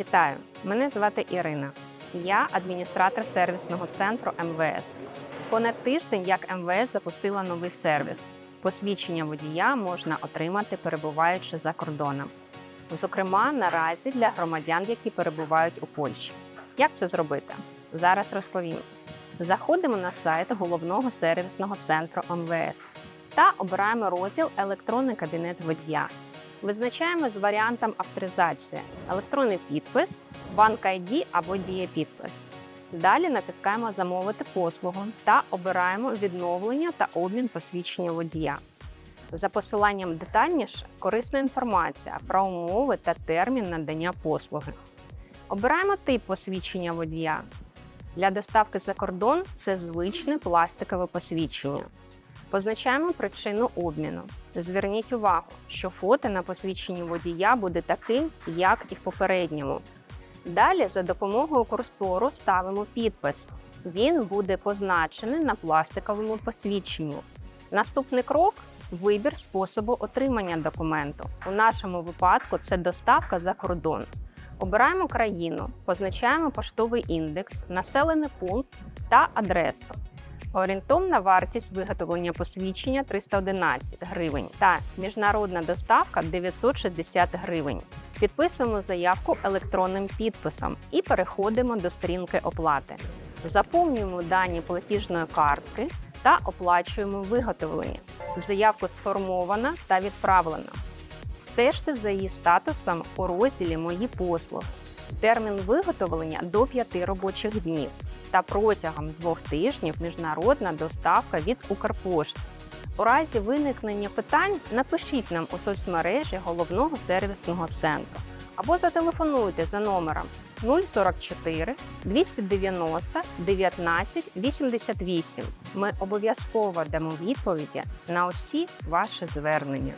Вітаю! Мене звати Ірина. Я адміністратор сервісного центру МВС. Понад тиждень як МВС запустила новий сервіс. Посвідчення водія можна отримати, перебуваючи за кордоном. Зокрема, наразі для громадян, які перебувають у Польщі. Як це зробити? Зараз розповім. Заходимо на сайт головного сервісного центру МВС та обираємо розділ Електронний кабінет водія. Визначаємо з варіантом авторизації електронний підпис, банк ID або дієпідпис. Далі натискаємо Замовити послугу та обираємо відновлення та обмін посвідчення водія. За посиланням детальніше корисна інформація про умови та термін надання послуги. Обираємо тип посвідчення водія. Для доставки за кордон це звичне пластикове посвідчення. Позначаємо причину обміну. Зверніть увагу, що фото на посвідченні водія буде таким, як і в попередньому. Далі за допомогою курсору ставимо підпис. Він буде позначений на пластиковому посвідченні. Наступний крок вибір способу отримання документу. У нашому випадку це доставка за кордон. Обираємо країну, позначаємо поштовий індекс, населений пункт та адресу. Орієнтовна вартість виготовлення посвідчення 311 гривень та міжнародна доставка 960 гривень. Підписуємо заявку електронним підписом і переходимо до сторінки оплати. Заповнюємо дані платіжної картки та оплачуємо виготовлення. Заявка сформована та відправлена. Стежте за її статусом у розділі Мої послуги. Термін виготовлення до 5 робочих днів та протягом двох тижнів міжнародна доставка від Укрпошти. У разі виникнення питань напишіть нам у соцмережі головного сервісного центру або зателефонуйте за номером 044 290 19 88. Ми обов'язково дамо відповіді на усі ваші звернення.